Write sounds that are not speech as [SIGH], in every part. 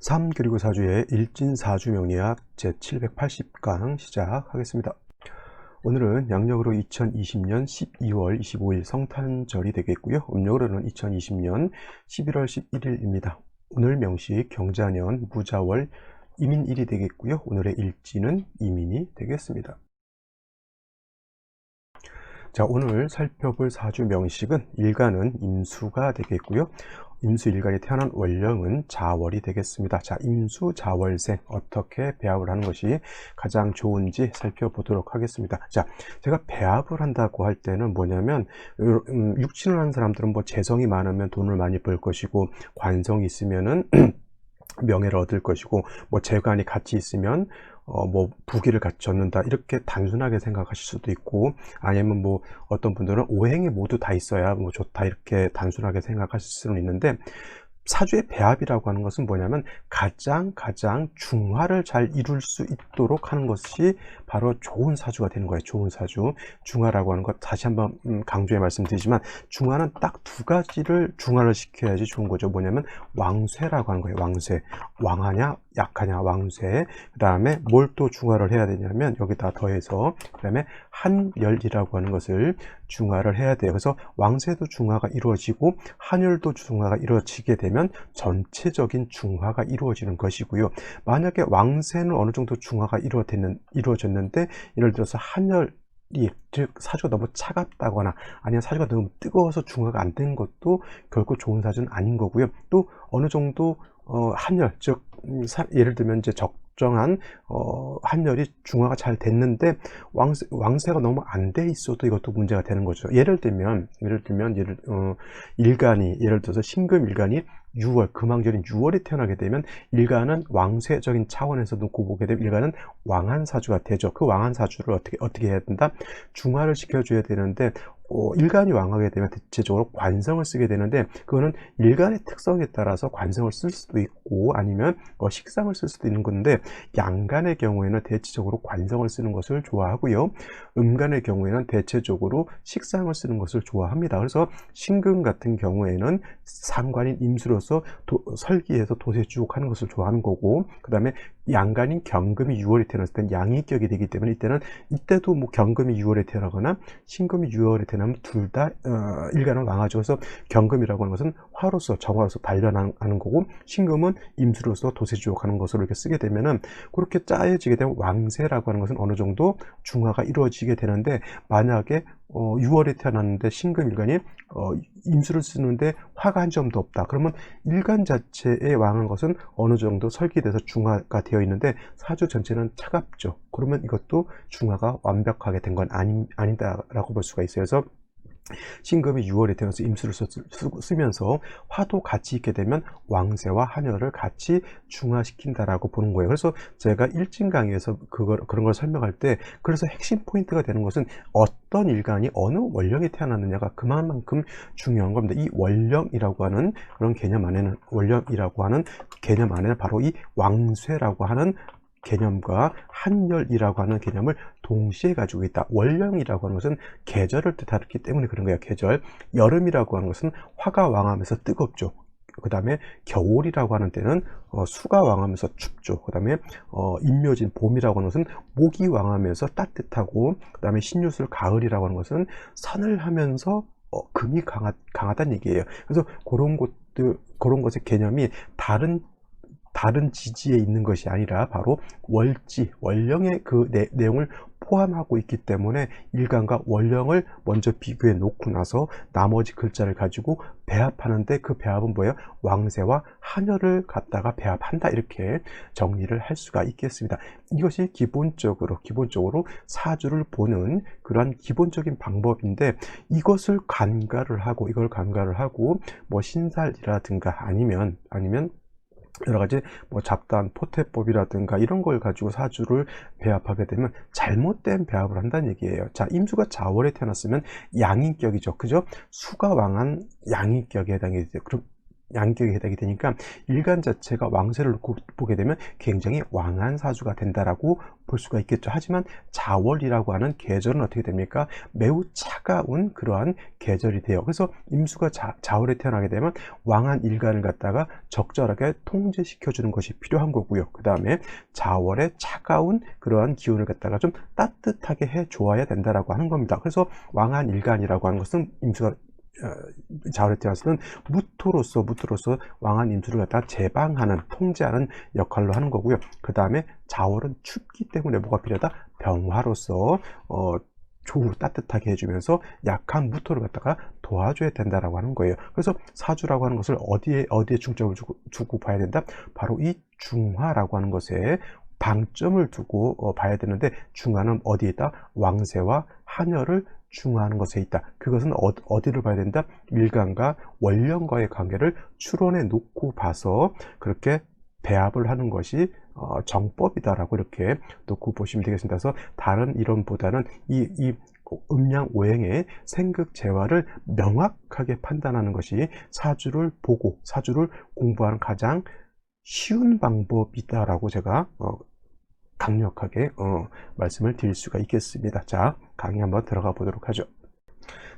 3 그리고 4주의 일진사주 명리학 제780강 시작하겠습니다. 오늘은 양력으로 2020년 12월 25일 성탄절이 되겠고요. 음력으로는 2020년 11월 11일입니다. 오늘 명시 경자년 무자월 이민일이 되겠고요. 오늘의 일지는 이민이 되겠습니다. 자 오늘 살펴볼 사주 명식은 일간은 임수가 되겠고요. 임수 일간이 태어난 월령은 자월이 되겠습니다. 자, 임수 자월생 어떻게 배합을 하는 것이 가장 좋은지 살펴보도록 하겠습니다. 자, 제가 배합을 한다고 할 때는 뭐냐면 음, 육친을 하는 사람들은 뭐 재성이 많으면 돈을 많이 벌 것이고 관성이 있으면은 [CLEARS THROAT] 명예를 얻을 것이고 뭐 재관이 같이 있으면 어, 뭐 부기를 얻는다 이렇게 단순하게 생각하실 수도 있고 아니면 뭐 어떤 분들은 오행이 모두 다 있어야 뭐 좋다 이렇게 단순하게 생각하실 수는 있는데 사주의 배합이라고 하는 것은 뭐냐면 가장 가장 중화를 잘 이룰 수 있도록 하는 것이 바로 좋은 사주가 되는 거예요. 좋은 사주. 중화라고 하는 것 다시 한번 음, 강조해 말씀드리지만 중화는 딱 두 가지를 중화를 시켜야지 좋은 거죠. 뭐냐면 왕쇠라고 하는 거예요. 왕쇠. 왕하냐 약하냐 왕쇠. 그 다음에 뭘 또 중화를 해야 되냐면 여기다 더해서 그 다음에 한열이라고 하는 것을 중화를 해야 돼요. 그래서 왕쇠도 중화가 이루어지고 한열도 중화가 이루어지게 되면 전체적인 중화가 이루어지는 것이고요. 만약에 왕쇠는 어느 정도 중화가 이루어졌는 데 예를 들어서 한열 즉 사주가 너무 차갑다거나 아니면 사주가 너무 뜨거워서 중화가 안 된 것도 결코 좋은 사주는 아닌 거고요. 또 어느 정도 어, 한열 즉 음, 사, 예를 들면 이제 적정한 어, 한열이 중화가 잘 됐는데 왕세, 왕세가 너무 안 돼 있어도 이것도 문제가 되는 거죠. 예를 들면 예를 들면 예를 어, 일간이 예를 들어서 신금 일간이 6월 금왕절인 6월에 태어나게 되면 일간은 왕세적인 차원에서 놓고 보게 되면 일간은 왕한 사주가 되죠. 그 왕한 사주를 어떻게 어떻게 해야 된다? 중화를 시켜줘야 되는데 어, 일간이 왕하게 되면 대체적으로 관성을 쓰게 되는데 그거는 일간의 특성에 따라서 관성을 쓸 수도 있고 아니면 어, 식상을 쓸 수도 있는 건데 양간의 경우에는 대체적으로 관성을 쓰는 것을 좋아하고요. 음간의 경우에는 대체적으로 식상을 쓰는 것을 좋아합니다. 그래서 신금 같은 경우에는 상관인 임수로서 도, 설기에서 도세주옥하는 것을 좋아하는 거고 그 다음에 양간인 경금이 6월에 태어났을 때는 양이격이 되기 때문에 이때는 이때도 뭐 경금이 6월에 태어나거나 신금이 6월에 태어나면 둘다 어, 왕하죠. 그래서 경금이라고 하는 것은 화로서 정화로서 단련하는 거고 신금은 임수로서 도세주옥하는 것으로 이렇게 쓰게 되면은 그렇게 짜여지게 되면 왕세라고 하는 것은 어느 정도 중화가 이루어지게 되는데 만약에 어, 6월에 태어났는데 신금일간이 어, 임수를 쓰는데 화가 한 점도 없다. 그러면 일간 자체에 왕한 것은 어느 정도 설계돼서 중화가 되어 있는데 사주 전체는 차갑죠. 그러면 이것도 중화가 완벽하게 된 건 아니, 아니다라고 볼 수가 있어요. 그래서 신금이 6월에 태어나서 임수를 쓰면서 화도 같이 있게 되면 왕세와 한열을 같이 중화시킨다라고 보는 거예요. 그래서 제가 일진 강의에서 그걸, 그런 걸 설명할 때 그래서 핵심 포인트가 되는 것은 어떤 일간이 어느 원령에 태어났느냐가 그만큼 중요한 겁니다. 이 원령이라고 하는 그런 개념 안에는 원령이라고 하는 개념 안에는 바로 이 왕쇠라고 하는 개념과 한열이라고 하는 개념을 동시에 가지고 있다. 월령이라고 하는 것은 계절을 뜻하기 때문에 그런 거예요. 계절. 여름이라고 하는 것은 화가 왕하면서 뜨겁죠. 그 다음에 겨울이라고 하는 때는 어, 수가 왕하면서 춥죠. 그 다음에 어, 인묘진 봄이라고 하는 것은 목이 왕하면서 따뜻하고 그 다음에 신유술 가을이라고 하는 것은 선을 하면서 어, 금이 강하, 강하다는 얘기예요. 그래서 그런 것들 그런 것의 개념이 다른 다른 지지에 있는 것이 아니라 바로 월지, 월령의 그 내, 내용을 포함하고 있기 때문에 일간과 원령을 먼저 비교해 놓고 나서 나머지 글자를 가지고 배합하는데 그 배합은 뭐예요? 왕세와 한열을 갖다가 배합한다 이렇게 정리를 할 수가 있겠습니다. 이것이 기본적으로 기본적으로 사주를 보는 그러한 기본적인 방법인데 이것을 간과를 하고 이걸 간과를 하고 뭐 신살이라든가 아니면 아니면 여러 가지 뭐 잡단 포태법이라든가 이런 걸 가지고 사주를 배합하게 되면 잘못된 배합을 한다는 얘기예요. 자, 임수가 자월에 태어났으면 양인격이죠. 그죠? 수가 왕한 양인격에 해당이 돼요. 그럼 양격에 해당이 되니까 일간 자체가 왕세를 놓고 보게 되면 굉장히 왕한 사주가 된다라고 볼 수가 있겠죠. 하지만 자월이라고 하는 계절은 어떻게 됩니까? 매우 차가운 그러한 계절이 돼요. 그래서 임수가 자, 자월에 태어나게 되면 왕한 일간을 갖다가 적절하게 통제시켜 주는 것이 필요한 거고요. 그 다음에 자월의 차가운 그러한 기운을 갖다가 좀 따뜻하게 해 줘야 된다라고 하는 겁니다. 그래서 왕한 일간이라고 하는 것은 임수가 어, 자월에 태어나서는 무토로서 무토로서 왕한 임수를 갖다가 제방하는 통제하는 역할로 하는 거고요. 그 다음에 자월은 춥기 때문에 뭐가 필요하다? 병화로서 어, 조우 따뜻하게 해주면서 약한 무토를 갖다가 도와줘야 된다라고 하는 거예요. 그래서 사주라고 하는 것을 어디에 어디에 중점을 주고, 주고 봐야 된다? 바로 이 중화라고 하는 것에 방점을 두고 어, 봐야 되는데 중화는 어디에 있다? 왕세와 한여를 중화하는 것에 있다. 그것은 어, 디를 봐야 된다? 일간과 원령과의 관계를 추론해 놓고 봐서 그렇게 배합을 하는 것이 어, 정법이다라고 이렇게 놓고 보시면 되겠습니다. 그래서 다른 이론보다는 이, 이 음양 오행의 생극 재화를 명확하게 판단하는 것이 사주를 보고 사주를 공부하는 가장 쉬운 방법이다라고 제가 어, 강력하게 어, 말씀을 드릴 수가 있겠습니다. 자, 강의 한번 들어가 보도록 하죠.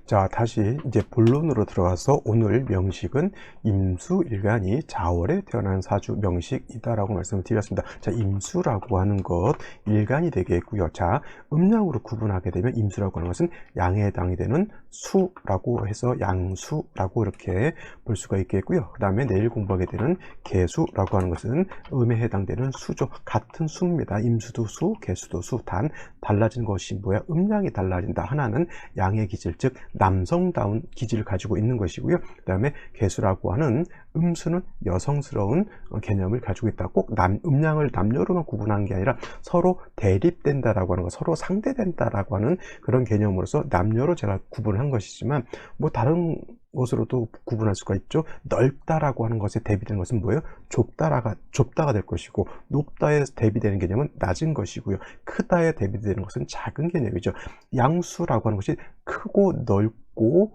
자, 다시 이제 본론으로 들어가서 오늘 명식은 임수일간이 자월에 태어난 사주 명식이다라고 말씀을 드렸습니다. 자, 임수라고 하는 것 일간이 되겠고요. 자, 음양으로 구분하게 되면 임수라고 하는 것은 양에 해당이 되는 수라고 해서 양수라고 이렇게 볼 수가 있겠고요. 그 다음에 내일 공부하게 되는 개수라고 하는 것은 음에 해당되는 수죠. 같은 수입니다. 임수도 수, 개수도 수. 단 달라진 것이 뭐야? 음양이 달라진다. 하나는 양의 기질, 즉 남성다운 기질을 가지고 있는 것이고요. 그 다음에 개수라고 하는 음수는 여성스러운 어, 개념을 가지고 있다. 꼭 남, 음양을 남녀로만 구분하는 게 아니라 서로 대립된다라고 하는 것, 서로 상대된다라고 하는 그런 개념으로서 남녀로 제가 구분을 한 것이지만 뭐 다른 것으로도 구분할 수가 있죠. 넓다라고 하는 것에 대비되는 것은 뭐예요? 좁다라가 좁다가 될 것이고 높다에 대비되는 개념은 낮은 것이고요. 크다에 대비되는 것은 작은 개념이죠. 양수라고 하는 것이 크고 넓고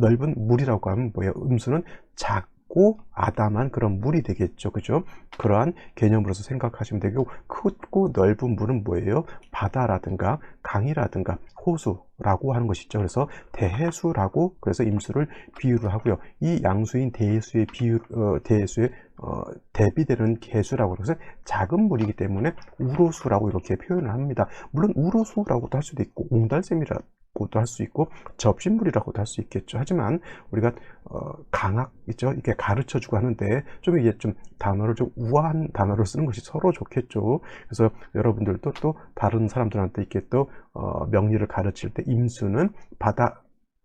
넓은 물이라고 하면 뭐예요? 음수는 작 고 아담한 그런 물이 되겠죠. 그죠? 그러한 개념으로서 생각하시면 되고 크고 넓은 물은 뭐예요? 바다라든가 강이라든가 호수라고 하는 것이죠. 그래서 대해수라고 그래서 임수를 비유를 하고요. 이 양수인 대해수의 비유 어, 대해수의 어, 대비되는 개수라고 해서 작은 물이기 때문에 우로수라고 이렇게 표현을 합니다. 물론 우로수라고도 할 수도 있고 옹달샘이라 고도 할 수 있고 접신물이라고도 할 수 있겠죠. 하지만 우리가 어, 강학 있죠. 이렇게 가르쳐 주고 하는데 좀 이게 좀 단어를 좀 우아한 단어를 쓰는 것이 서로 좋겠죠. 그래서 여러분들도 또 다른 사람들한테 이렇게 또 어, 명리를 가르칠 때 임수는 바다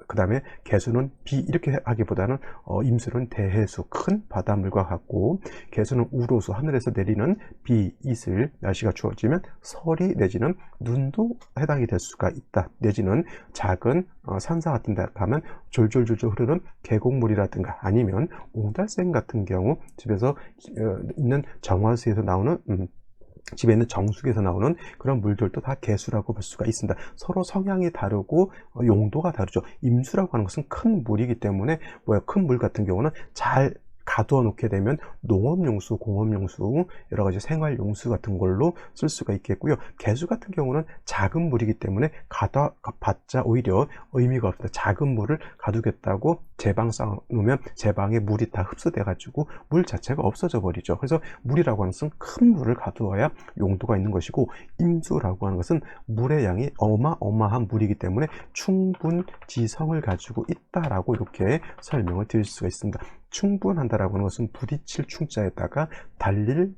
그 다음에 개수는 비 이렇게 하기보다는 어, 임수는 대해수 큰 바닷물과 같고 개수는 우로수 하늘에서 내리는 비 이슬 날씨가 추워지면 설이 내지는 눈도 해당이 될 수가 있다. 내지는 작은 어, 산사 같은 데 가면 졸졸졸졸 흐르는 계곡물이라든가 아니면 옹달샘 같은 경우 집에서 어, 있는 정화수에서 나오는 음, 집에 있는 정수기에서 나오는 그런 물들도 다 개수라고 볼 수가 있습니다. 서로 성향이 다르고 어, 용도가 다르죠. 임수라고 하는 것은 큰 물이기 때문에 뭐야 큰 물 같은 경우는 잘 가두어 놓게 되면 농업용수, 공업용수, 여러 가지 생활용수 같은 걸로 쓸 수가 있겠고요. 개수 같은 경우는 작은 물이기 때문에 가다 봤자 오히려 의미가 없습니다. 작은 물을 가두겠다고 제방 쌓아 놓으면 제방에 물이 다 흡수돼 가지고 물 자체가 없어져 버리죠. 그래서 물이라고 하는 것은 큰 물을 가두어야 용도가 있는 것이고 임수라고 하는 것은 물의 양이 어마어마한 물이기 때문에 충분 지성을 가지고 있다라고 이렇게 설명을 드릴 수가 있습니다. 충분한다라고 하는 것은 부딪힐 충자에다가 달릴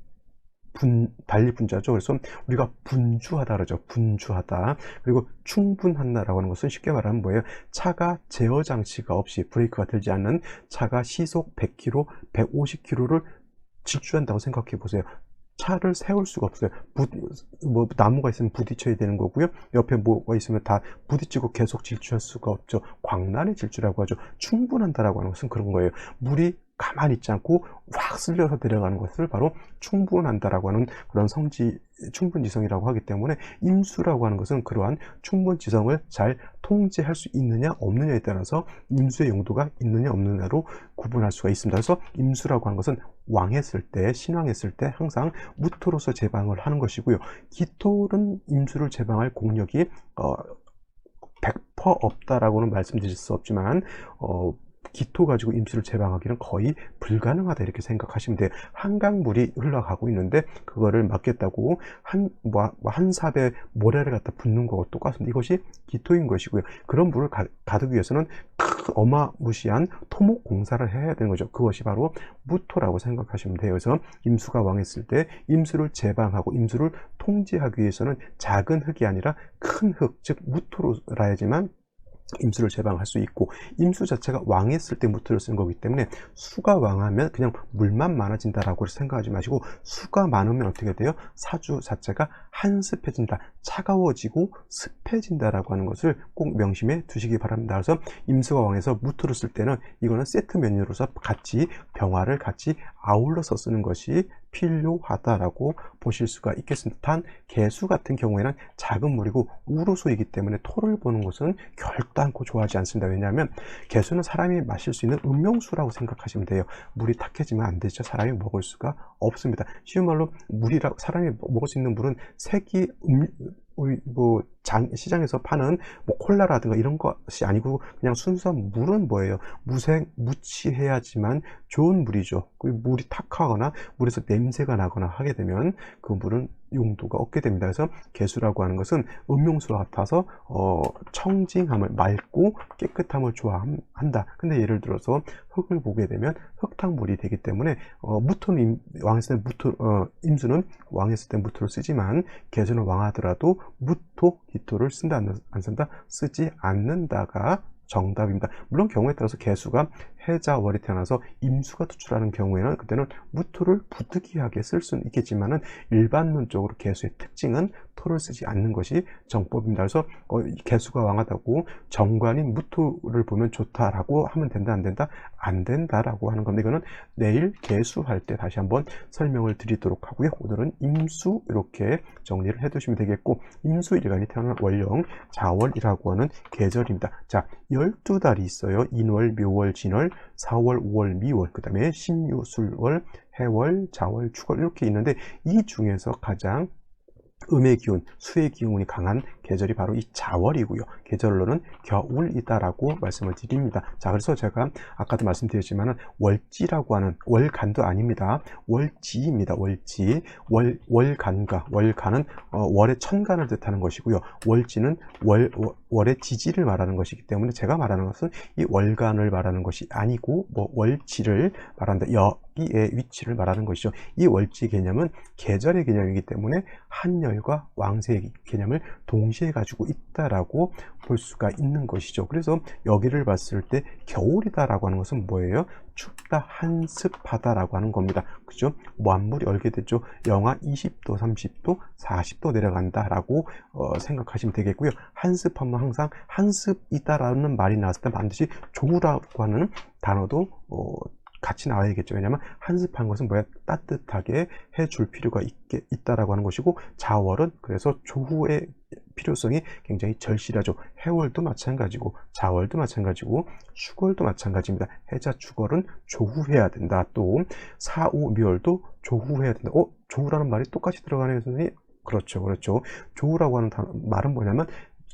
분, 달릴 분자죠. 그래서 우리가 분주하다 그러죠. 분주하다. 그리고 충분한다라고 하는 것은 쉽게 말하면 뭐예요? 차가 제어 장치가 없이 브레이크가 들지 않는 차가 시속 100km, 150km를 질주한다고 생각해 보세요. 차를 세울 수가 없어요. 부, 뭐 나무가 있으면 부딪혀야 되는 거고요. 옆에 뭐가 있으면 다 부딪히고 계속 질주할 수가 없죠. 광란의 질주라고 하죠. 충분한다라고 하는 것은 그런 거예요. 물이 가만히 있지 않고 확 쓸려서 내려가는 것을 바로 충분한다라고 하는 그런 성지 충분지성이라고 하기 때문에 임수라고 하는 것은 그러한 충분지성을 잘 통제할 수 있느냐 없느냐에 따라서 임수의 용도가 있느냐 없느냐로 구분할 수가 있습니다. 그래서 임수라고 하는 것은 왕했을 때 신왕했을 때 항상 무토로서 제방을 하는 것이고요. 기토는 임수를 제방할 공력이 어, 100% 없다라고는 말씀드릴 수 없지만 어, 기토 가지고 임수를 제방하기는 거의 불가능하다 이렇게 생각하시면 돼요. 한강물이 흘러가고 있는데 그거를 막겠다고 한, 뭐, 한 삽에 모래를 갖다 붓는 거와 똑같습니다. 이것이 기토인 것이고요. 그런 물을 가, 가두기 위해서는 큰 어마무시한 토목 공사를 해야 되는 거죠. 그것이 바로 무토라고 생각하시면 돼요. 그래서 임수가 왕했을 때 임수를 제방하고 임수를 통제하기 위해서는 작은 흙이 아니라 큰 흙, 즉 무토로 라야지만 임수를 제방할 수 있고 임수 자체가 왕했을 때 무토를 쓰는 거기 때문에 수가 왕하면 그냥 물만 많아진다라고 생각하지 마시고 수가 많으면 어떻게 돼요? 사주 자체가 한습해진다 차가워지고 습해진다라고 하는 것을 꼭 명심해 두시기 바랍니다 그래서 임수가 왕해서 무토를 쓸 때는 이거는 세트 메뉴로서 같이 병화를 같이 아울러서 쓰는 것이 필요하다라고 보실 수가 있겠습니다. 단 개수 같은 경우에는 작은 물이고 우로소이기 때문에 토를 보는 것은 결단코 좋아하지 않습니다. 왜냐하면 개수는 사람이 마실 수 있는 음용수라고 생각하시면 돼요. 물이 탁해지면 안 되죠. 사람이 먹을 수가 없습니다. 쉬운 말로 물이라 사람이 먹을 수 있는 물은 색이 음, 뭐 장, 시장에서 파는 뭐 콜라라든가 이런 것이 아니고 그냥 순수한 물은 뭐예요? 무생 무치해야지만 좋은 물이죠. 그 물이 탁하거나 물에서 냄새가 나거나 하게 되면 그 물은 용도가 없게 됩니다. 그래서 개수라고 하는 것은 음용수와 같아서 어, 청징함을 맑고 깨끗함을 좋아한다. 근데 예를 들어서 흙을 보게 되면 흙탕물이 되기 때문에 어, 무토는 왕했을 때 무토 어, 임수는 왕했을 때 무토를 쓰지만 개수는 왕하더라도 무토 기토를 쓴다 안 쓴다 쓰지 않는다가 정답입니다. 물론 경우에 따라서 개수가 해자 월이 태어나서 임수가 투출하는 경우에는 그때는 무토를 부득이하게 쓸 수는 있겠지만은 일반론적으로 개수의 특징은 토를 쓰지 않는 것이 정법입니다. 그래서 어, 개수가 왕하다고 정관인 무토를 보면 좋다라고 하면 된다 안 된다 안 된다라고 하는 겁니다. 이거는 내일 개수할 때 다시 한번 설명을 드리도록 하고요. 오늘은 임수 이렇게 정리를 해두시면 되겠고 임수 일간이 태어난 월령 자월이라고 하는 계절입니다. 자 12달이 있어요. 인월, 묘월, 진월, 4월, 5월, 미월, 그 다음에 신유, 술월, 해월, 자월, 축월 이렇게 있는데 이 중에서 가장 음의 기운, 수의 기운이 강한 계절이 바로 이 자월이고요. 계절로는 겨울이다라고 말씀을 드립니다. 자, 그래서 제가 아까도 말씀드렸지만 월지라고 하는 월간도 아닙니다. 월지입니다. 월지. 월, 월간과 월간은 어, 월의 천간을 뜻하는 것이고요. 월지는 월, 월의 지지를 말하는 것이기 때문에 제가 말하는 것은 이 월간을 말하는 것이 아니고 뭐 월지를 말한다. 여 기의 위치를 말하는 것이죠. 이 월지 개념은 계절의 개념이기 때문에 한열과 왕세의 개념을 동시에 가지고 있다라고 볼 수가 있는 것이죠. 그래서 여기를 봤을 때 겨울이다라고 하는 것은 뭐예요? 춥다, 한습하다라고 하는 겁니다. 그죠? 만물이 얼게 되죠. 영하 20도, 30도, 40도 내려간다라고 어, 생각하시면 되겠고요. 한습하면 항상 한습이다라는 말이 나왔을 때 반드시 조우라고 하는 단어도 어, 같이 나와야겠죠. 왜냐하면 한습한 것은 뭐야 따뜻하게 해줄 필요가 있게 있다라고 하는 것이고 자월은 그래서 조후의 필요성이 굉장히 절실하죠. 해월도 마찬가지고 자월도 마찬가지고 축월도 마찬가지입니다. 해자 축월은 조후해야 된다. 또 사오 묘월도 조후해야 된다. 어 조후라는 말이 똑같이 들어가네요, 선생님. 그렇죠, 그렇죠. 조후라고 하는 말은 뭐냐면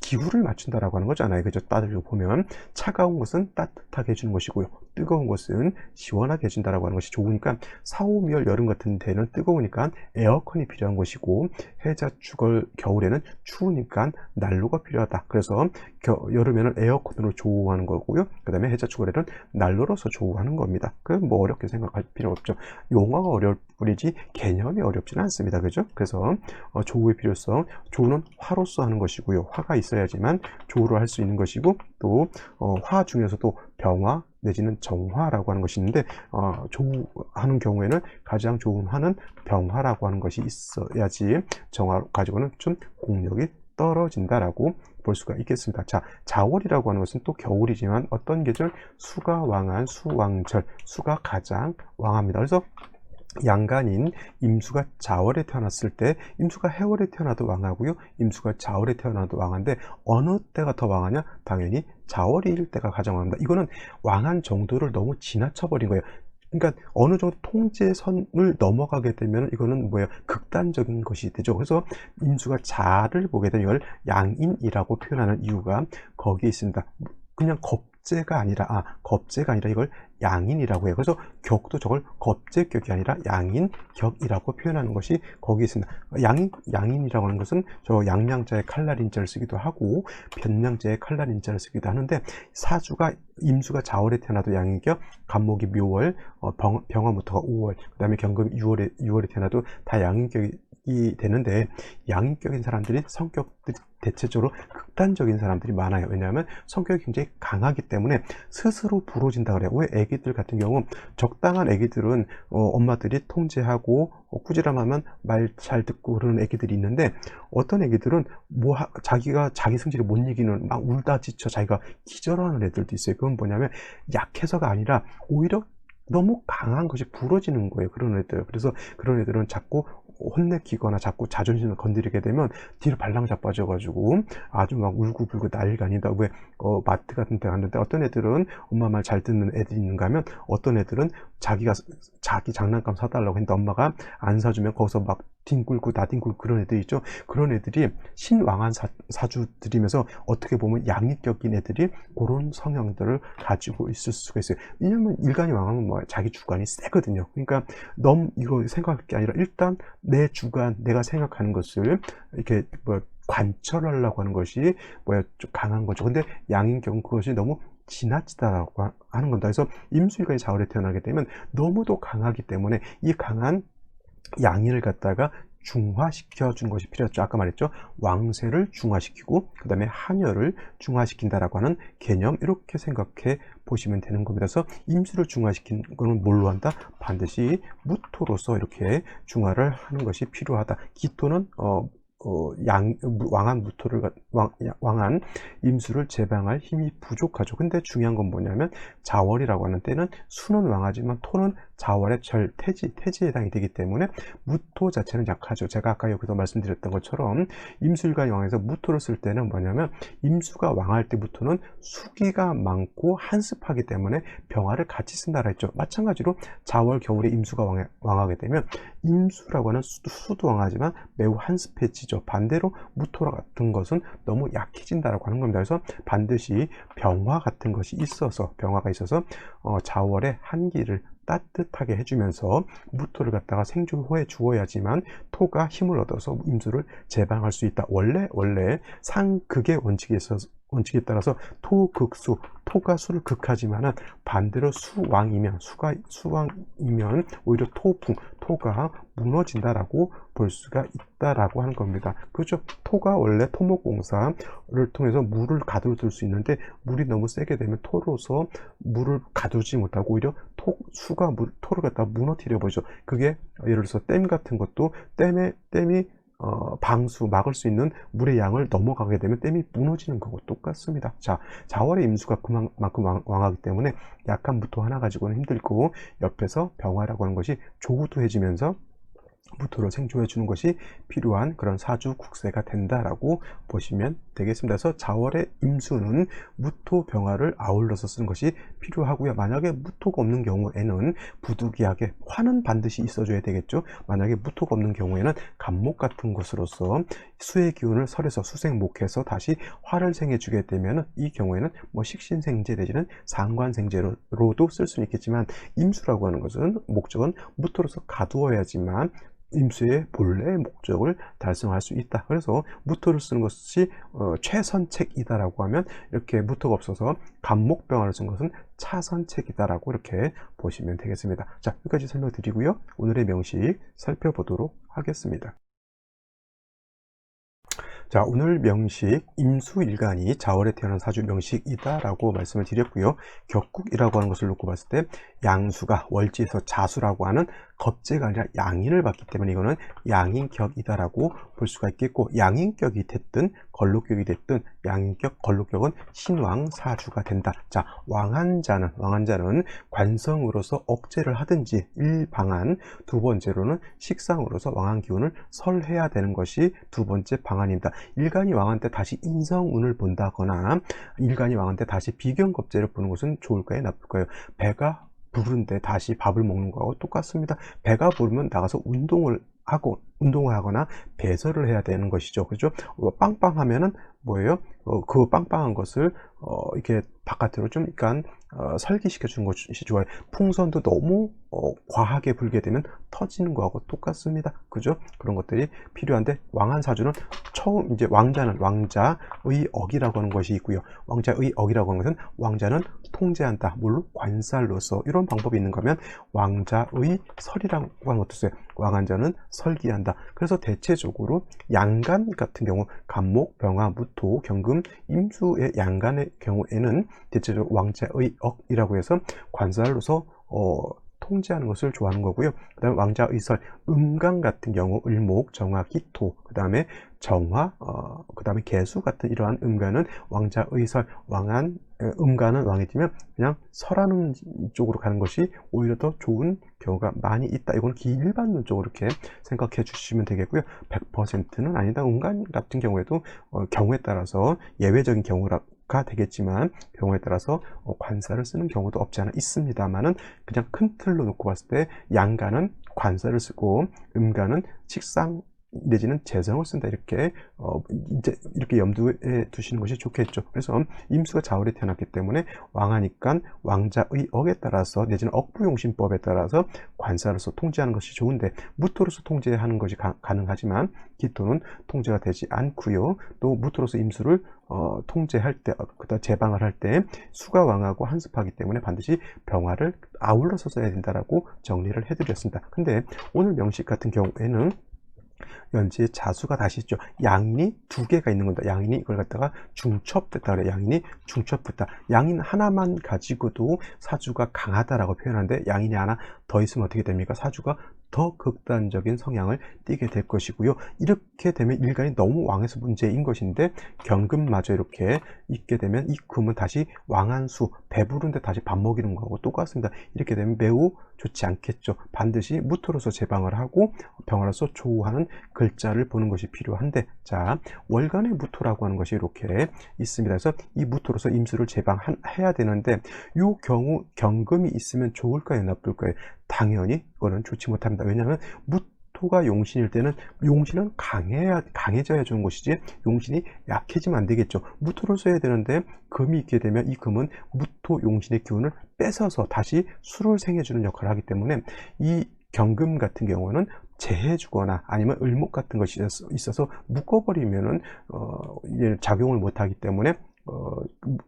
기후를 맞춘다라고 하는 거잖아요. 그죠? 따들고 보면 차가운 것은 따뜻하게 해주는 것이고요. 뜨거운 것은 시원하게 해준다라고 하는 것이 좋으니까 사오미열 여름 같은 데는 뜨거우니까 에어컨이 필요한 것이고 해자 축월 겨울에는 추우니까 난로가 필요하다. 그래서 겨, 여름에는 에어컨으로 조우하는 거고요. 그 다음에 해자 축월에는 난로로서 조우하는 겁니다. 그뭐 어렵게 생각할 필요 없죠. 용어가 어려울 뿐이지 개념이 어렵지는 않습니다. 그죠? 그래서 어, 조우의 필요성, 조우는 화로서 하는 것이고요. 화가 있어야지만 조우를 할 수 있는 것이고 또 어, 화 중에서도 병화 내지는 정화라고 하는 것이 있는데 어, 조우하는 경우에는 가장 좋은 화는 병화라고 하는 것이 있어야지 정화 가지고는 좀 공력이 떨어진다라고 볼 수가 있겠습니다. 자, 자월이라고 하는 것은 또 겨울이지만 어떤 계절 수가 왕한 수왕절, 수가 가장 왕합니다. 그래서 양간인 임수가 자월에 태어났을 때 임수가 해월에 태어나도 왕하고요. 임수가 자월에 태어나도 왕한데 어느 때가 더 왕하냐? 당연히 자월일 때가 가장 왕합니다. 이거는 왕한 정도를 너무 지나쳐 버린 거예요. 그러니까 어느 정도 통제선을 넘어가게 되면 이거는 뭐예요? 극단적인 것이 되죠. 그래서 임수가 자를 보게 되면 이걸 양인이라고 표현하는 이유가 거기에 있습니다. 그냥 겁 재가 아니라 아 겁재가 아니라 이걸 양인이라고 해요. 그래서 격도 저걸 겁재격이 아니라 양인격이라고 표현하는 것이 거기 있습니다. 양인 양인이라고 하는 것은 저 양량자의 칼날인자를 쓰기도 하고 변량자의 칼날인자를 쓰기도 하는데 사주가 임수가 자월에 태어나도 양인격, 간목이 묘월, 어, 병, 병화부터가 5월, 그다음에 경금이 6월에 6월에 태어나도 다 양인격이 되는데 양인격인 사람들이 성격들이 대체적으로 극단적인 사람들이 많아요. 왜냐하면 성격이 굉장히 강하기 때문에 스스로 부러진다 그래요. 왜 애기들 같은 경우 적당한 애기들은 어, 엄마들이 통제하고 어, 꾸지람하면 말 잘 듣고 그러는 애기들이 있는데 어떤 애기들은 뭐 하- 자기가 자기 성질을 못 이기는 막 울다 지쳐 자기가 기절하는 애들도 있어요. 그건 뭐냐면 약해서가 아니라 오히려 너무 강한 것이 부러지는 거예요. 그런 애들. 그래서 그런 애들은 자꾸 혼내키거나 자꾸 자존심을 건드리게 되면 뒤로 발랑 자빠져가지고 아주 막 울고불고 난리가 아니다. 왜, 어, 마트 같은 데 갔는데 어떤 애들은 엄마 말 잘 듣는 애들이 있는가 하면 어떤 애들은 자기가 자기 장난감 사달라고 했는데 엄마가 안 사주면 거기서 막 뒹굴고 나뒹굴고 그런 애들 있죠. 그런 애들이 신왕한 사, 사주들이면서 어떻게 보면 양익격인 애들이 그런 성향들을 가지고 있을 수가 있어요. 왜냐면 일간이 왕하면 뭐 자기 주관이 세거든요. 그러니까 너무 이거 생각할 게 아니라 일단 내 주관, 내가 생각하는 것을 이렇게 뭐 관철하려고 하는 것이 뭐야 좀 강한 거죠. 근데 양인경 그것이 너무 지나치다라고 하- 하는 겁니다. 그래서 임수일간이 자월에 태어나게 되면 너무도 강하기 때문에 이 강한 양인을 갖다가 중화시켜 준 것이 필요했죠. 아까 말했죠. 왕세를 중화시키고 그 다음에 한여를 중화시킨다라고 하는 개념 이렇게 생각해 보시면 되는 겁니다. 그래서 임수를 중화시킨 거는 뭘로 한다? 반드시 무토로서 이렇게 중화를 하는 것이 필요하다. 기토는 어, 어, 양, 무- 왕한 무토를, 갖- 왕, 야- 왕한 임수를 제방할 힘이 부족하죠. 근데 중요한 건 뭐냐면 자월이라고 하는 때는 수는 왕하지만 토는 자월의 절, 태지, 태지에 해당이 되기 때문에 무토 자체는 약하죠. 제가 아까 여기서 말씀드렸던 것처럼 임수일간이 왕해서 무토를 쓸 때는 뭐냐면 임수가 왕할 때 무토는 수기가 많고 한습하기 때문에 병화를 같이 쓴다라 했죠. 마찬가지로 자월 겨울에 임수가 왕해, 왕하게 되면 임수라고 하는 수도, 수도 왕하지만 매우 한습해지죠. 반대로 무토라 같은 것은 너무 약해진다라고 하는 겁니다. 그래서 반드시 병화 같은 것이 있어서 병화가 있어서 어, 자월의 한기를 따뜻하게 해주면서 무토를 갖다가 생주호에 주어야지만 토가 힘을 얻어서 임수를 제방할 수 있다. 원래 원래 상극의 원칙에 있어서 원칙에 따라서 토극수 토가 수를 극하지만은 반대로 수왕이면 수가 수왕이면 오히려 토풍 토가 무너진다라고 볼 수가 있다라고 하는 겁니다. 그렇죠? 토가 원래 토목공사를 통해서 물을 가둬둘 수 있는데 물이 너무 세게 되면 토로서 물을 가두지 못하고 오히려 토 수가 물, 토를 갖다 무너뜨려 버리죠. 그게 예를 들어서 댐 같은 것도 댐에 댐이 어, 방수 막을 수 있는 물의 양을 넘어가게 되면 댐이 무너지는 거고 똑같습니다. 자, 자월의 임수가 그만큼 왕- 왕하기 때문에 약한 무토 하나 가지고는 힘들고 옆에서 병화라고 하는 것이 조우도해지면서 무토를 생존해 주는 것이 필요한 그런 사주 국세가 된다라고 보시면 되겠습니다. 그래서 자월의 임수는 무토 병화를 아울러서 쓰는 것이 필요하고요. 만약에 무토가 없는 경우에는 부득이하게 화는 반드시 있어줘야 되겠죠. 만약에 무토가 없는 경우에는 간목 같은 것으로서 수의 기운을 설해서 수생 목해서 다시 화를 생해 주게 되면 이 경우에는 뭐 식신생재 내지는 상관생재로도 쓸 수는 있겠지만 임수라고 하는 것은 목적은 무토로서 가두어야지만 임수의 본래의 목적을 달성할 수 있다. 그래서 무토를 쓰는 것이 어, 최선책이다라고 하면 이렇게 무토가 없어서 간목병화를 쓴 것은 차선책이다라고 이렇게 보시면 되겠습니다. 자, 여기까지 설명드리고요. 오늘의 명식 살펴보도록 하겠습니다. 자, 오늘 명식 임수일간이 자월에 태어난 사주 명식이다 라고 말씀을 드렸고요. 격국이라고 하는 것을 놓고 봤을 때 양수가 월지에서 자수라고 하는 겁재가 아니라 양인을 받기 때문에 이거는 양인격이다라고 볼 수가 있겠고 양인격이 됐든 걸록격이 됐든 양인격, 걸록격은 신왕 사주가 된다. 자, 왕한자는 왕한자는 관성으로서 억제를 하든지 일방안 두 번째로는 식상으로서 왕한 기운을 설해야 되는 것이 두 번째 방안입니다. 일간이 왕한 때 다시 인성운을 본다거나 일간이 왕한 때 다시 비견겁제를 보는 것은 좋을까요, 나쁠까요? 배가 부른데 다시 밥을 먹는 거하고 똑같습니다. 배가 부르면 나가서 운동을 하고 운동을 하거나 배설을 해야 되는 것이죠. 그죠? 어, 빵빵하면은 뭐예요? 어, 그 빵빵한 것을 어, 이렇게 바깥으로 좀 약간 어, 설기시켜 주는 것이 좋아요. 풍선도 너무 어, 과하게 불게 되면 터지는 거하고 똑같습니다. 그죠? 그런 것들이 필요한데 왕한 사주는 처음 이제 왕자는 왕자의 억이라고 하는 것이 있고요. 왕자의 억이라고 하는 것은 왕자는 통제한다. 물론 관살로서 이런 방법이 있는 거면 왕자의 것도 있어요. 왕한자는 설기한다. 그래서 대체적으로 양간 같은 경우 간목, 병화, 무토, 경금, 임수의 양간의 경우에는 대체적으로 왕자의 억이라고 해서 관살로서 어, 통제하는 것을 좋아하는 거고요. 그 다음에 왕자 의설, 음강 같은 경우 을목, 정화, 기토, 그 다음에 정화, 어, 그 다음에 개수 같은 이러한 음간은 왕자 의설, 왕한, 에, 음간은 왕이지면 그냥 설하는 쪽으로 가는 것이 오히려 더 좋은 경우가 많이 있다. 이건 기일반론적으로 이렇게 생각해 주시면 되겠고요. 100%는 아니다. 음간 같은 경우에도 어, 경우에 따라서 예외적인 경우라 가 되겠지만 경우에 따라서 어, 관사를 쓰는 경우도 없지 않아 있습니다만은 그냥 큰 틀로 놓고 봤을 때 양가는 관사를 쓰고 음가는 식상 내지는 재성을 쓴다 이렇게 어 이제 이렇게 염두에 두시는 것이 좋겠죠. 그래서 임수가 자월에 태어났기 때문에 왕하니까 왕자의 억에 따라서 내지는 억부용신법에 따라서 관사로서 통제하는 것이 좋은데 무토로서 통제하는 것이 가, 능하지만 기토는 통제가 되지 않고요. 또 무토로서 임수를 어, 통제할 때, 어, 그다 제방을 할 때 수가 왕하고 한습하기 때문에 반드시 병화를 아울러서 써야 된다라고 정리를 해드렸습니다. 근데 오늘 명식 같은 경우에는 연지에 자수가 다시 있죠. 양인이 두 개가 있는 겁니다. 양인이 이걸 갖다가 중첩됐다 그래. 양인이 중첩됐다. 양인 하나만 가지고도 사주가 강하다라고 표현하는데 양인이 하나 더 있으면 어떻게 됩니까? 사주가 더 극단적인 성향을 띠게 될 것이고요. 이렇게 되면 일간이 너무 왕에서 문제인 것인데 경금마저 이렇게 있게 되면 이 금은 다시 왕한수 배부른데 다시 밥 먹이는 거하고 똑같습니다. 이렇게 되면 매우 좋지 않겠죠. 반드시 무토로서 제방을 하고 병화로서 조우하는 글자를 보는 것이 필요한데 자 월간의 무토라고 하는 것이 이렇게 있습니다. 그래서 이 무토로서 임수를 제방해야 되는데 이 경우 경금이 있으면 좋을까요, 나쁠까요? 당연히 그거는 좋지 못합니다. 왜냐하면 무토가 용신일 때는 용신은 강해야 강해져야 좋은 것이지 용신이 약해지면 안 되겠죠. 무토를 써야 되는데 금이 있게 되면 이 금은 무토 용신의 기운을 뺏어서 다시 수를 생해주는 역할을 하기 때문에 이 경금 같은 경우는 재해주거나 아니면 을목 같은 것이 있어서 묶어버리면은 어, 작용을 못하기 때문에 어,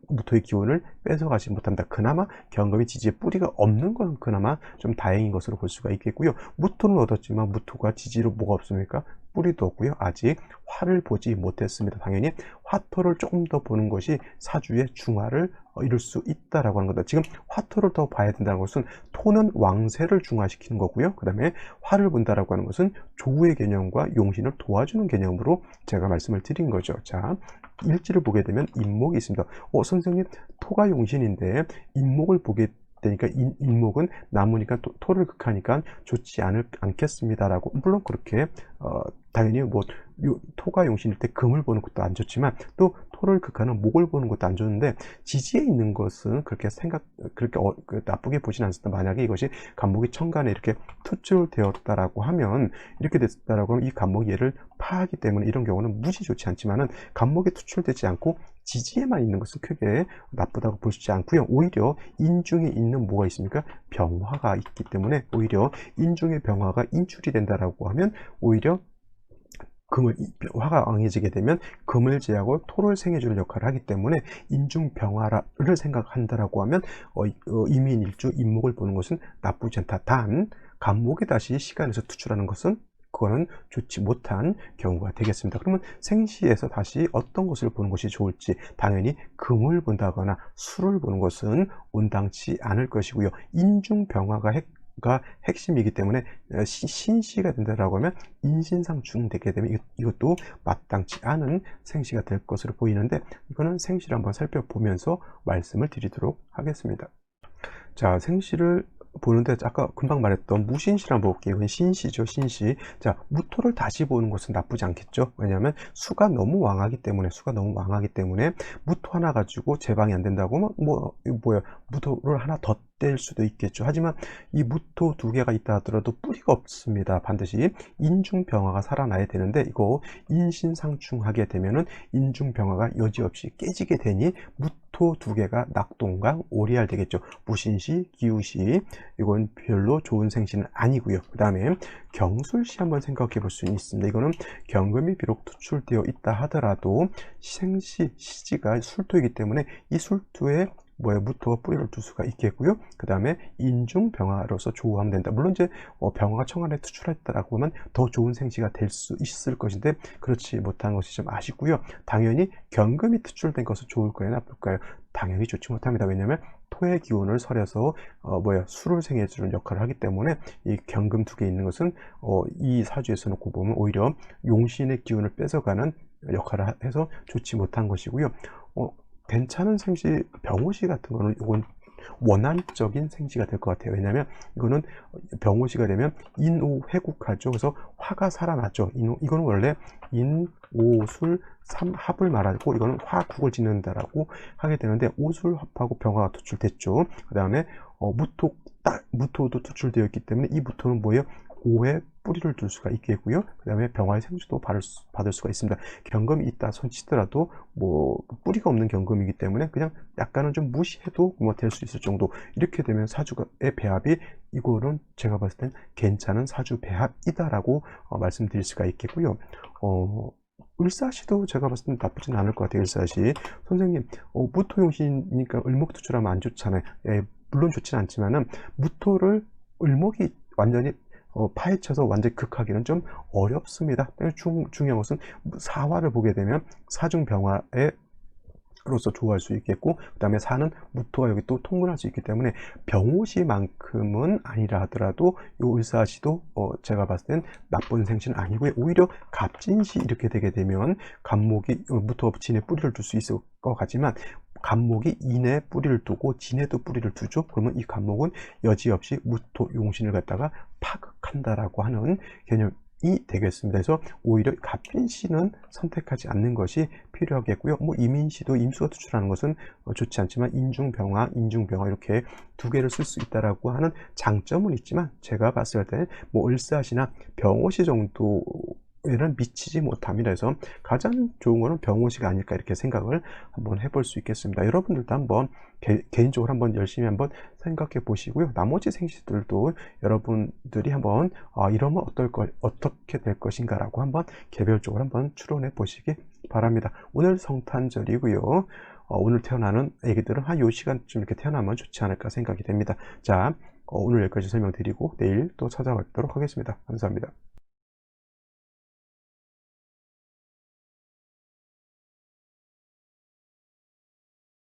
무토의 기운을 뺏어가지 못한다. 그나마 경금이 지지에 뿌리가 없는 건 그나마 좀 다행인 것으로 볼 수가 있겠고요. 무토는 얻었지만 무토가 지지로 뭐가 없습니까? 뿌리도 없고요. 아직 화를 보지 못했습니다. 당연히 화토를 조금 더 보는 것이 사주의 중화를 어, 이룰 수 있다라고 하는 거다. 지금 화토를 더 봐야 된다는 것은 토는 왕세를 중화시키는 거고요. 그 다음에 화를 본다라고 하는 것은 조우의 개념과 용신을 도와주는 개념으로 제가 말씀을 드린 거죠. 자, 일지를 보게 되면 인목이 있습니다. 어, 선생님, 토가 용신인데 인목을 보게 되니까 인, 인목은 나무니까 토, 토를 극하니까 좋지 않을, 않겠습니다라고 물론 그렇게 어, 당연히 뭐 요, 토가 용신일 때 금을 보는 것도 안 좋지만 또 토를 극하는 목을 보는 것도 안 좋은데 지지에 있는 것은 그렇게 생각 그렇게 어, 그 나쁘게 보진 않습니다. 만약에 이것이 간목이 천간에 이렇게 투출되었다라고 하면 이렇게 됐다라고 하면 이 간목이 얘를 파하기 때문에 이런 경우는 무지 좋지 않지만은 간목에 투출되지 않고 지지에만 있는 것은 크게 나쁘다고 보시지 않고요. 오히려 인중에 있는 뭐가 있습니까? 병화가 있기 때문에 오히려 인중의 병화가 인출이 된다라고 하면 오히려 금을 화가 왕해지게 되면 금을 제하고 토를 생해주는 역할을 하기 때문에 인중병화를 생각한다라고 하면 어, 어, 이민일주 인목을 보는 것은 나쁘지 않다. 단 간목에 다시 시간에서 투출하는 것은 그거는 좋지 못한 경우가 되겠습니다. 그러면 생시에서 다시 어떤 것을 보는 것이 좋을지 당연히 금을 본다거나 술을 보는 것은 온당치 않을 것이고요. 인중병화가 핵, 가 핵심이기 때문에 어, 시- 신시가 된다라고 하면 인신상중 되게 되면 이것- 이것도 마땅치 않은 생시가 될 것으로 보이는데 이거는 생시를 한번 살펴보면서 말씀을 드리도록 하겠습니다. 자, 생시를 보는데 아까 금방 말했던 무신시를 한번 볼게요. 신시죠, 신시. 자, 무토를 다시 보는 것은 나쁘지 않겠죠. 왜냐하면 수가 너무 왕하기 때문에 수가 너무 왕하기 때문에 무토 하나 가지고 제방이 안 된다고 뭐, 뭐야 무토를 하나 더 뗄 수도 있겠죠. 하지만 이 무토 두 개가 있다 하더라도 뿌리가 없습니다. 반드시 인중병화가 살아나야 되는데 이거 인신상충하게 되면은 인중병화가 여지없이 깨지게 되니 무토 두 개가 낙동강 오리알 되겠죠. 무신시, 기우시 이건 별로 좋은 생시는 아니고요. 그 다음에 경술시 한번 생각해 볼 수 있습니다. 이거는 경금이 비록 투출되어 있다 하더라도 생시, 시지가 술토이기 때문에 이 술토에 뭐에 무토가 뿌리를 둘 수가 있겠고요. 그 다음에 인중병화로서 조우하면 된다. 물론 이제 어, 병화가 청안에 투출했다라고 하면 더 좋은 생시가 될 수 있을 것인데 그렇지 못한 것이 좀 아쉽고요. 당연히 경금이 투출된 것은 좋을까요, 나쁠까요? 당연히 좋지 못합니다. 왜냐하면 토의 기운을 설해서 어, 뭐야 술을 생해주는 역할을 하기 때문에 이 경금 두 개 있는 것은 어, 이 사주에서 놓고 보면 오히려 용신의 기운을 뺏어가는 역할을 하- 해서 좋지 못한 것이고요. 어, 괜찮은 생시 병호시 같은 거는 이건 원한적인 생시가 될 것 같아요. 왜냐하면 이거는 병호시가 되면 인오 회국하죠. 그래서 화가 살아나죠. 인오, 이거는 원래 인오술 삼합을 말하고 이거는 화국을 짓는다라고 하게 되는데 오술합하고 병화가 투출됐죠. 그 다음에 어, 무토 딱 무토도 투출되어 있기 때문에 이 무토는 뭐예요? 오에 뿌리를 둘 수가 있겠고요. 그 다음에 병화의 생수도 받을, 수, 받을 수가 있습니다. 경금이 있다 손 치더라도 뭐 뿌리가 없는 경금이기 때문에 그냥 약간은 좀 무시해도 뭐 될 수 있을 정도 이렇게 되면 사주의 배합이 이거는 제가 봤을 땐 괜찮은 사주 배합이다라고 어, 말씀드릴 수가 있겠고요. 어, 을사시도 제가 봤을 땐 나쁘진 않을 것 같아요. 을사시 선생님 어, 무토용신이니까 을목투출하면 안 좋잖아요. 예, 물론 좋진 않지만은 무토를 을목이 완전히 어, 파헤쳐서 완전히 극하기는 좀 어렵습니다. 중, 중요한 것은 사화를 보게 되면 사중병화에 로서 좋아할 수 있겠고 그 다음에 사는 무토가 여기 또 통근할 수 있기 때문에 병호시만큼은 아니라 하더라도 요 을사시도 어 제가 봤을 땐 나쁜 생신은 아니고요 오히려 갑진시 이렇게 되게 되면 갑목이 어, 무토가 진에 뿌리를 둘 수 있을 것 같지만 갑목이 인에 뿌리를 두고 진에도 뿌리를 두죠 그러면 이 갑목은 여지없이 무토 용신을 갖다가 파극한다라고 하는 개념 이 되겠습니다. 그래서 오히려 갑진 씨는 선택하지 않는 것이 필요하겠고요. 뭐 이민 씨도 임수가 투출하는 것은 어, 좋지 않지만 인중병화, 인중병화 이렇게 두 개를 쓸 수 있다라고 하는 장점은 있지만 제가 봤을 때는 뭐 을사시나 병호시 정도 에는 미치지 못합니다. 그래서 가장 좋은 거는 병호시가 아닐까 이렇게 생각을 한번 해볼 수 있겠습니다. 여러분들도 한번 개, 인적으로 한번 열심히 한번 생각해 보시고요. 나머지 생시들도 여러분들이 한번 아, 이러면 어떨 거, 어떻게 될 것인가라고 한번 개별적으로 한번 추론해 보시기 바랍니다. 오늘 성탄절이고요. 어, 오늘 태어나는 애기들은 한 요 시간쯤 이렇게 태어나면 좋지 않을까 생각이 됩니다. 자, 어, 오늘 여기까지 설명드리고 내일 또 찾아뵙도록 하겠습니다. 감사합니다.